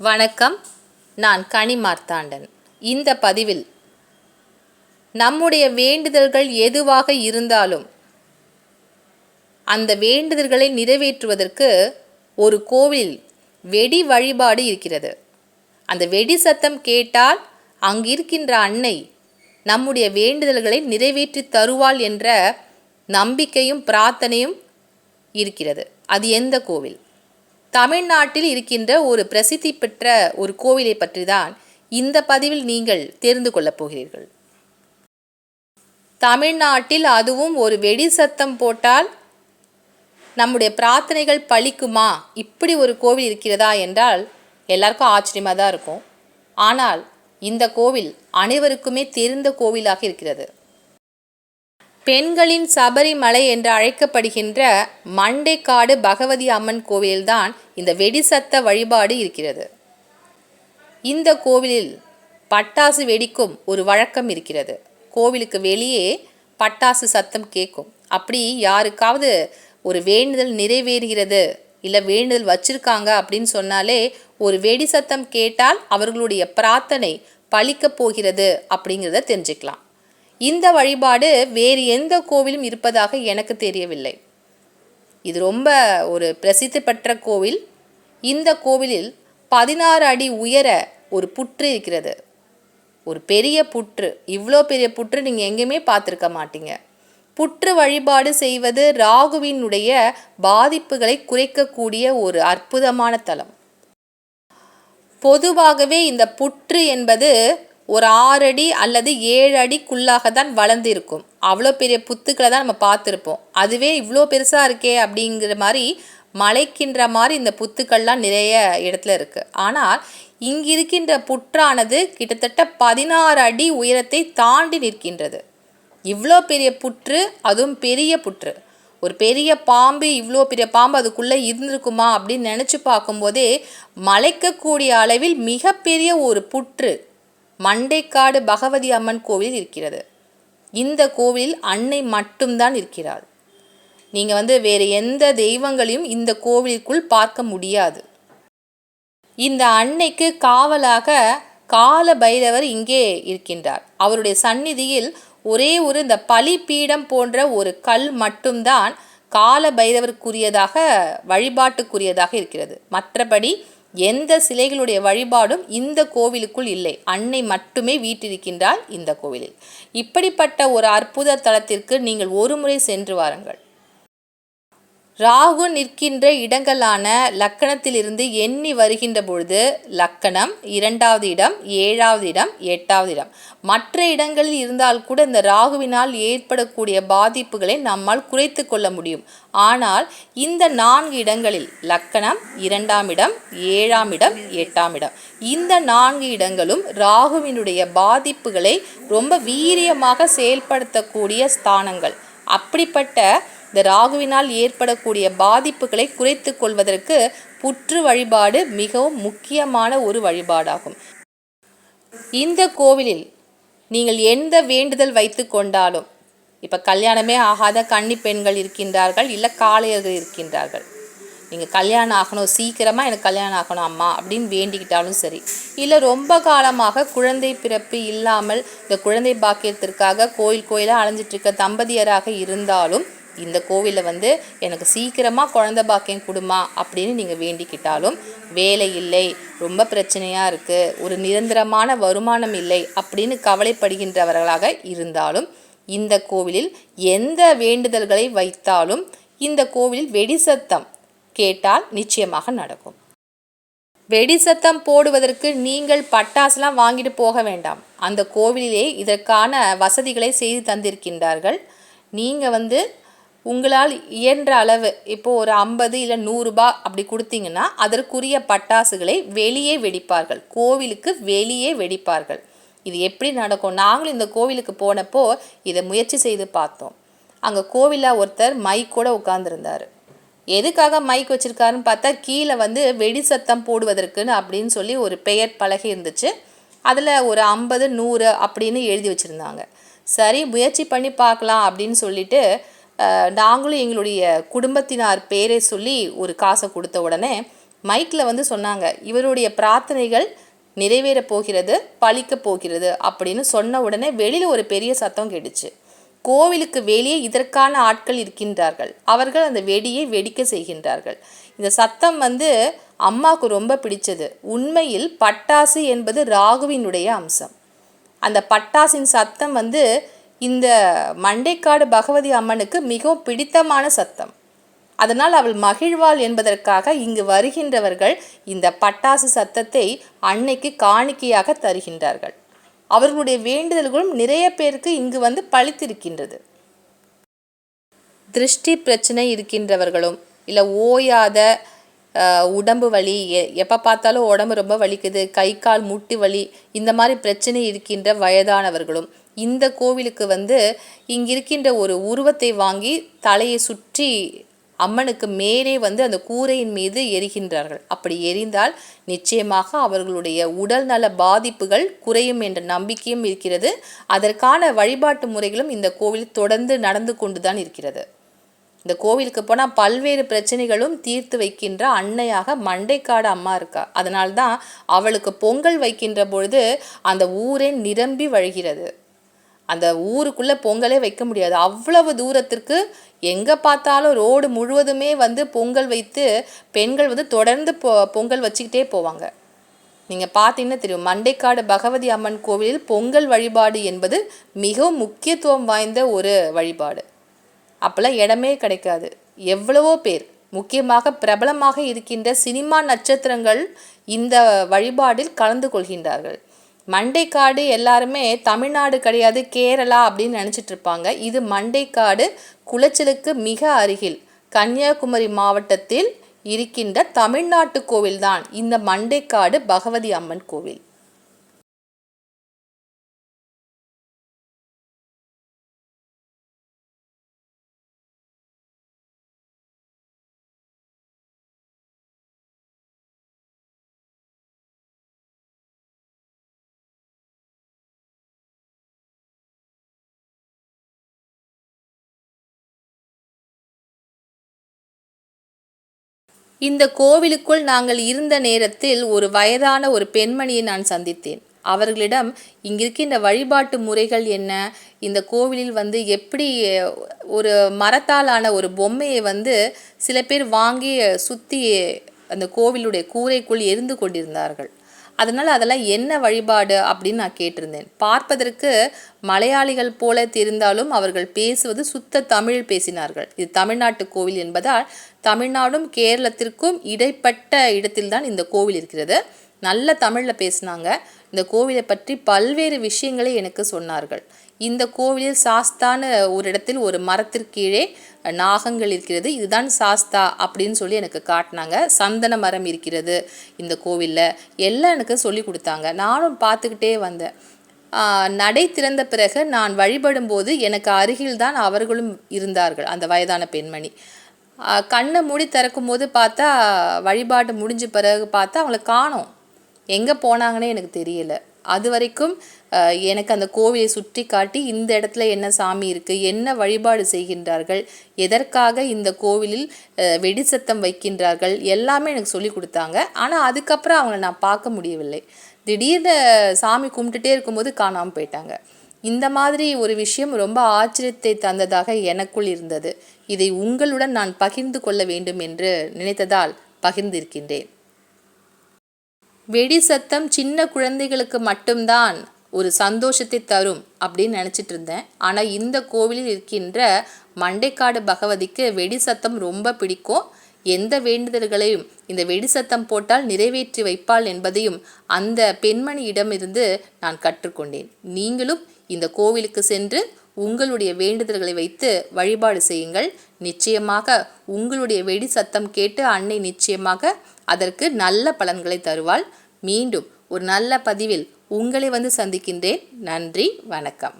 வணக்கம். நான் கனி மார்த்தாண்டன். இந்த பதிவில் நம்முடைய வேண்டுதல்கள் எதுவாக இருந்தாலும் அந்த வேண்டுதல்களை நிறைவேற்றுவதற்கு ஒரு கோவில் வெடி வழிபாடு இருக்கிறது. அந்த வெடி சத்தம் கேட்டால் அங்கிருக்கின்ற அன்னை நம்முடைய வேண்டுதல்களை நிறைவேற்றி தருவாள் என்ற நம்பிக்கையும் பிரார்த்தனையும் இருக்கிறது. அது எந்த கோவில்? தமிழ்நாட்டில் இருக்கின்ற ஒரு பிரசித்தி பெற்ற ஒரு கோவிலை பற்றி தான் இந்த பதிவில் நீங்கள் தெரிந்து கொள்ளப் போகிறீர்கள். தமிழ்நாட்டில் அதுவும் ஒரு வெடி சத்தம் போட்டால் நம்முடைய பிரார்த்தனைகள் பழிக்குமா? இப்படி ஒரு கோவில் இருக்கிறதா என்றால் எல்லாருக்கும் ஆச்சரியமாக தான் இருக்கும். ஆனால் இந்த கோவில் அனைவருக்குமே தெரிந்த கோவிலாக இருக்கிறது. பெண்களின் சபரிமலை என்று அழைக்கப்படுகின்ற மண்டைக்காடு பகவதி அம்மன் கோவில்தான் இந்த வெடிசத்த வழிபாடு இருக்கிறது. இந்த கோவிலில் பட்டாசு வெடிக்கும் ஒரு வழக்கம் இருக்கிறது. கோவிலுக்கு வெளியே பட்டாசு சத்தம் கேட்கும். அப்படி யாருக்காவது ஒரு வேண்டுதல் நிறைவேறுகிறது இல்லை வேண்டுதல் வச்சிருக்காங்க அப்படின்னு சொன்னாலே ஒரு வெடி சத்தம் கேட்டால் அவர்களுடைய பிரார்த்தனை பழிக்கப் போகிறது அப்படிங்கிறத தெரிஞ்சுக்கலாம். இந்த வழிபாடு வேறு எந்த கோவிலும் இருப்பதாக எனக்கு தெரியவில்லை. இது ரொம்ப ஒரு பிரசித்தி பெற்ற கோவில். இந்த கோவிலில் பதினாறு அடி உயர ஒரு புற்று இருக்கிறது. ஒரு பெரிய புற்று. இவ்வளோ பெரிய புற்று நீங்கள் எங்கேயுமே பார்த்துருக்க மாட்டீங்க. புற்று வழிபாடு செய்வது ராகுவினுடைய பாதிப்புகளை குறைக்கக்கூடிய ஒரு அற்புதமான தலம். பொதுவாகவே இந்த புற்று என்பது ஒரு ஆறு அடி அல்லது ஏழு அடிக்குள்ளாக தான் வளர்ந்து இருக்கும் அவ்வளோ பெரிய புத்துக்களை தான் நம்ம பார்த்துருப்போம். அதுவே இவ்வளோ பெருசாக இருக்கே அப்படிங்கிற மாதிரி மலைக்கின்ற மாதிரி இந்த புத்துக்கள்லாம் நிறைய இடத்துல இருக்குது ஆனால் இங்கு இருக்கின்ற புற்றானது கிட்டத்தட்ட பதினாறு அடி உயரத்தை தாண்டி நிற்கின்றது. இவ்வளோ பெரிய புற்று அதுவும் பெரிய புற்று. ஒரு பெரிய பாம்பு இவ்வளோ பெரிய பாம்பு அதுக்குள்ளே இருந்திருக்குமா அப்படின்னு நினச்சி பார்க்கும்போதே மலைக்கக்கூடிய அளவில் மிகப்பெரிய ஒரு புற்று மண்டைக்காடு பகவதி அம்மன் கோவில் இருக்கிறது. இந்த கோவில் அன்னை மட்டும்தான் இருக்கிறாள். நீங்கள் வந்து வேறு எந்த தெய்வங்களையும் இந்த கோவிலுக்குள் பார்க்க முடியாது. இந்த அன்னைக்கு காவலாக கால பைரவர் இங்கே இருக்கின்றார். அவருடைய சந்நிதியில் ஒரே ஒரு இந்த பலிப்பீடம் போன்ற ஒரு கல் மட்டும்தான் கால பைரவருக்குரியதாக வழிபாட்டுக்குரியதாக இருக்கிறது. மற்றபடி எந்த சிலைகளுடைய வழிபாடும் இந்த கோவிலுக்குள் இல்லை. அன்னை மட்டுமே வீட்டிருக்கின்றாள் இந்த கோவிலில். இப்படிப்பட்ட ஒரு அற்புத தலத்திற்கு நீங்கள் ஒரு முறை சென்று வாருங்கள். ராகு நிற்கின்ற இடங்களான லக்கணத்திலிருந்து எண்ணி வருகின்ற பொழுது லக்கணம் இரண்டாவது இடம் ஏழாவது இடம் எட்டாவது இடம். மற்ற இடங்களில் இருந்தால் கூட இந்த ராகுவினால் ஏற்படக்கூடிய பாதிப்புகளை நம்மால் குறைத்து கொள்ள முடியும். ஆனால் இந்த நான்கு இடங்களில் லக்கணம் இரண்டாம் இடம் ஏழாம் இடம் எட்டாம் இடம். இந்த நான்கு இடங்களும் ராகுவினுடைய பாதிப்புகளை ரொம்ப வீரியமாக செயல்படுத்தக்கூடிய ஸ்தானங்கள். அப்படிப்பட்ட இந்த ராகுவினால் ஏற்படக்கூடிய பாதிப்புகளை குறைத்து கொள்வதற்கு புற்று வழிபாடு மிகவும் முக்கியமான ஒரு வழிபாடாகும். இந்த கோவிலில் நீங்கள் எந்த வேண்டுதல் வைத்து கொண்டாலும் இப்போ கல்யாணமே ஆகாத கன்னி பெண்கள் இருக்கின்றார்கள் இல்லை காளையர்கள் இருக்கின்றார்கள். நீங்கள் கல்யாணம் ஆகணும் சீக்கிரமாக எனக்கு கல்யாணம் ஆகணும் அம்மா அப்படின்னு வேண்டிக்கிட்டாலும் சரி இல்லை ரொம்ப காலமாக குழந்தை பிறப்பு இல்லாமல் இந்த குழந்தை பாக்கியத்திற்காக கோயில் கோயிலாக அலைஞ்சிட்ருக்க தம்பதியராக இருந்தாலும் இந்த கோவிலில் வந்து எனக்கு சீக்கிரமாக குழந்த பாக்கியம் கொடுமா அப்படின்னு நீங்கள் வேண்டிக்கிட்டாலும் வேலை இல்லை ரொம்ப பிரச்சனையாக இருக்குது ஒரு நிரந்தரமான வருமானம் இல்லை அப்படின்னு கவலைப்படுகின்றவர்களாக இருந்தாலும் இந்த கோவிலில் எந்த வேண்டுதல்களை வைத்தாலும் இந்த கோவிலில் வெடி சத்தம் கேட்டால் நிச்சயமாக நடக்கும். வெடி சத்தம் போடுவதற்கு நீங்கள் பட்டாசுலாம் வாங்கிட்டு போக வேண்டாம். அந்த கோவிலிலே இதற்கான வசதிகளை செய்து தந்திருக்கின்றார்கள். நீங்கள் வந்து உங்களால் இயன்ற அளவு இப்போது ஒரு ஐம்பது இல்லை நூறுரூபா அப்படி கொடுத்தீங்கன்னா அதற்குரிய பட்டாசுகளை வெளியே வெடிப்பார்கள். கோவிலுக்கு வெளியே வெடிப்பார்கள். இது எப்படி நடக்கும்? நாங்களும் இந்த கோவிலுக்கு போனப்போ இதை முயற்சி செய்து பார்த்தோம். அங்கே கோவிலில் ஒருத்தர் மைக் கூட உட்காந்துருந்தார் எதுக்காக மைக் வச்சுருக்காருன்னு பார்த்தா கீழே வந்து வெடி சத்தம் போடுவதற்குன்னு அப்படின்னு சொல்லி ஒரு பெயர் பலகை இருந்துச்சு. அதில் ஒரு ஐம்பது நூறு அப்படின்னு எழுதி வச்சுருந்தாங்க. சரி முயற்சி பண்ணி பார்க்கலாம் அப்படின்னு சொல்லிட்டு நாங்களும் எங்களுடைய குடும்பத்தினார் பேரை சொல்லி ஒரு காசை கொடுத்த உடனே மைக்கில் வந்து சொன்னாங்க இவருடைய பிரார்த்தனைகள் நிறைவேறப் போகிறது பழிக்கப் போகிறது அப்படின்னு சொன்ன உடனே வெளியில் ஒரு பெரிய சத்தம் கேட்டுச்சு. கோவிலுக்கு வெளியே இதற்கான ஆட்கள் இருக்கின்றார்கள். அவர்கள் அந்த வெடியை வெடிக்க செய்கின்றார்கள். இந்த சத்தம் வந்து அம்மாவுக்கு ரொம்ப பிடிச்சது. உண்மையில் பட்டாசு என்பது ராகுவினுடைய அம்சம். அந்த பட்டாசின் சத்தம் வந்து இந்த மண்டைக்காடு பகவதி அம்மனுக்கு மிகவும் பிடித்தமான சத்தம். அதனால் அவள் மகிழ்வாள் என்பதற்காக இங்கு வருகின்றவர்கள் இந்த பட்டாசு சத்தத்தை அன்னைக்கு காணிக்கையாக தருகின்றார்கள். அவர்களுடைய வேண்டுதல்களும் நிறைய பேருக்கு இங்கு வந்து பழித்திருக்கின்றது. திருஷ்டி பிரச்சனை இருக்கின்றவர்களும் இல்லை ஓயாத உடம்பு வலி எ எப்போ பார்த்தாலும் உடம்பு ரொம்ப வலிக்குது கை கால் முட்டி வலி இந்த மாதிரி பிரச்சனை இருக்கின்ற வயதானவர்களும் இந்த கோவிலுக்கு வந்து இங்கே இருக்கின்ற ஒரு உருவத்தை வாங்கி தலையை சுற்றி அம்மனுக்கு மேலே வந்து அந்த கூரையின் மீது எரிகின்றார்கள். அப்படி எரிந்தால் நிச்சயமாக அவர்களுடைய உடல் நல பாதிப்புகள் குறையும் என்ற நம்பிக்கையும் இருக்கிறது. அதற்கான வழிபாட்டு முறைகளும் இந்த கோவில் தொடர்ந்து நடந்து கொண்டுதான் இருக்கிறது. இந்த கோவிலுக்கு போனால் பல்வேறு பிரச்சனைகளும் தீர்த்து வைக்கின்ற அன்னையாக மண்டைக்காடு அம்மா இருக்கா. அதனால்தான் அவளுக்கு பொங்கல் வைக்கின்ற பொழுது அந்த ஊரே நிரம்பி வழிகிறது. அந்த ஊருக்குள்ளே பொங்கலே வைக்க முடியாது. அவ்வளவு தூரத்திற்கு எங்கே பார்த்தாலும் ரோடு முழுவதுமே வந்து பொங்கல் வைத்து பெண்கள் வந்து தொடர்ந்து பொ பொங்கல் வச்சுக்கிட்டே போவாங்க. நீங்கள் பார்த்தீங்கன்னா தெரியும் மண்டைக்காடு பகவதி அம்மன் கோவிலில் பொங்கல் வழிபாடு என்பது மிகவும் முக்கியத்துவம் வாய்ந்த ஒரு வழிபாடு. அப்போல்லாம் இடமே கிடைக்காது. எவ்வளவோ பேர் முக்கியமாக பிரபலமாக இருக்கின்ற சினிமா நட்சத்திரங்கள் இந்த வழிபாடில் கலந்து கொள்கின்றார்கள். மண்டைக்காடு எல்லாருமே தமிழ்நாடு கிடையாது கேரளா அப்படின்னு நினச்சிட்டு இருப்பாங்க. இது மண்டைக்காடு குளச்சலுக்கு மிக அருகில். கன்னியாகுமரி மாவட்டத்தில் இருக்கின்ற தமிழ்நாட்டு கோவில்தான். இந்த மண்டைக்காடு பகவதி அம்மன் கோவில். இந்த கோவிலுக்குள் நாங்கள் இருந்த நேரத்தில் ஒரு வயதான ஒரு பெண்மணியை நான் சந்தித்தேன். அவர்களிடம் இங்கிருக்கின்ற வழிபாட்டு முறைகள் என்ன? இந்த கோவிலில் வந்து எப்படி ஒரு மரத்தாலான ஒரு பொம்மையை வந்து சில பேர் வாங்கி சுற்றி அந்த கோவிலுடைய கூரைக்குள் எரிந்து கொண்டிருந்தார்கள். அதனால் அதெல்லாம் என்ன வழிபாடு அப்படின்னு நான் கேட்டிருந்தேன். பார்ப்பதற்கு மலையாளிகள் போல தெரிந்தாலும் அவர்கள் பேசுவது சுத்த தமிழ் பேசினார்கள். இது தமிழ்நாட்டு கோவில் என்பதால் தமிழ்நாடும் கேரளத்திற்கும் இடைப்பட்ட இடத்தில்தான் இந்த கோவில் இருக்கிறது. நல்ல தமிழில் பேசினாங்க. இந்த கோவிலை பற்றி பல்வேறு விஷயங்களை எனக்கு சொன்னார்கள். இந்த கோவிலில் சாஸ்தான ஒரு இடத்தில் ஒரு மரத்திற்கீழே நாகங்கள் இருக்கிறது. இதுதான் சாஸ்தா அப்படின்னு சொல்லி எனக்கு காட்டினாங்க. சந்தன மரம் இருக்கிறது இந்த கோவிலில். எல்லாம் எனக்கு சொல்லி கொடுத்தாங்க. நானும் பார்த்துக்கிட்டே வந்தேன். நடை திறந்த பிறகு நான் வழிபடும் போது எனக்கு அருகில்தான் அவர்களும் இருந்தார்கள் அந்த வயதான பெண்மணி. கண்ணை மூடி திறக்கும் போது பார்த்தா வழிபாடு முடிஞ்ச பிறகு பார்த்தா அவங்கள காணோம். எங்கே போனாங்கன்னே எனக்கு தெரியலை. அது வரைக்கும் எனக்கு அந்த கோவிலை சுற்றி காட்டி இந்த இடத்துல என்ன சாமி இருக்குது என்ன வழிபாடு செய்கின்றார்கள் எதற்காக இந்த கோவிலில் வெடிசத்தம் வைக்கின்றார்கள் எல்லாமே எனக்கு சொல்லி கொடுத்தாங்க. ஆனால் அதுக்கப்புறம் அவங்கள நான் பார்க்க முடியவில்லை. திடீர்னு சாமி கும்பிட்டுட்டே இருக்கும்போது காணாமல் போயிட்டாங்க. இந்த மாதிரி ஒரு விஷயம் ரொம்ப ஆச்சரியத்தை தந்ததாக எனக்குள் இருந்தது. இதை உங்களுடன் நான் பகிர்ந்து கொள்ள வேண்டும் என்று நினைத்ததால் பகிர்ந்திருக்கின்றேன். வெடி சத்தம் சின்ன குழந்தைகளுக்கு மட்டும்தான் ஒரு சந்தோஷத்தை தரும் அப்படின்னு நினச்சிட்டு இருந்தேன். ஆனால் இந்த கோவிலில் இருக்கின்ற மண்டைக்காடு பகவதிக்கு வெடி சத்தம் ரொம்ப பிடிக்கும். எந்த வேண்டுதல்களையும் இந்த வெடி சத்தம் போட்டால் நிறைவேற்றி வைப்பாள் என்பதையும் அந்த பெண்மணியிடமிருந்து நான் கற்றுக்கொண்டேன். நீங்களும் இந்த கோவிலுக்கு சென்று உங்களுடைய வேண்டுதல்களை வைத்து வழிபாடு செய்யுங்கள். நிச்சயமாக உங்களுடைய வெடி சத்தம் கேட்டு அன்னை நிச்சயமாக அதற்கு நல்ல பலன்களை தருவாள். மீண்டும் ஒரு நல்ல பதிவில் உங்களை வந்து சந்திக்கின்றேன். நன்றி வணக்கம்.